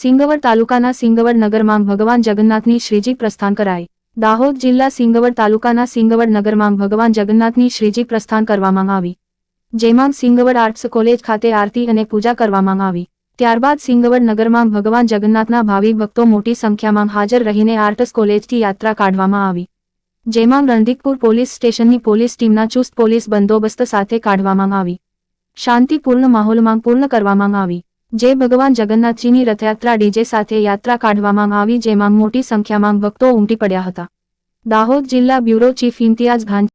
સિંગવડ તાલુકાના સિંગવડ નગરમાં ભગવાન જગન્નાથની શ્રીજી પ્રસ્થાન કરાઈ. દાહોદ જિલ્લા સિંગવડ તાલુકાના સિંગવડ નગરમાં ભગવાન જગન્નાથની શ્રીજી પ્રસ્થાન કરવામાં આવી. જેમાં સિંગવડ આર્ટ્સ કોલેજ ખાતે આરતી અને પૂજા કરવામાં આવી. ત્યારબાદ સિંગવડ નગરમાં ભગવાન જગન્નાથના ભાવિ ભક્તો મોટી સંખ્યામાં હાજર રહીને આર્ટ્સ કોલેજથી યાત્રા કાઢવામાં આવી. જેમાં રણધીકપુર પોલીસ સ્ટેશનની પોલીસ ટીમના ચુસ્ત પોલીસ બંદોબસ્ત સાથે કાઢવામાં આવી. શાંતિપૂર્ણ માહોલમાં પૂર્ણ કરવામાં આવી. જે ભગવાન જગન્નાથજીની રથયાત્રા ડીજે સાથે યાત્રા કાઢવામાં આવી, જેમાં મોટી સંખ્યામાં ભક્તો ઉમટી પડ્યા હતા. દાહોદ જિલ્લા બ્યુરો ચીફ ઇમ્તિયાઝ ખાન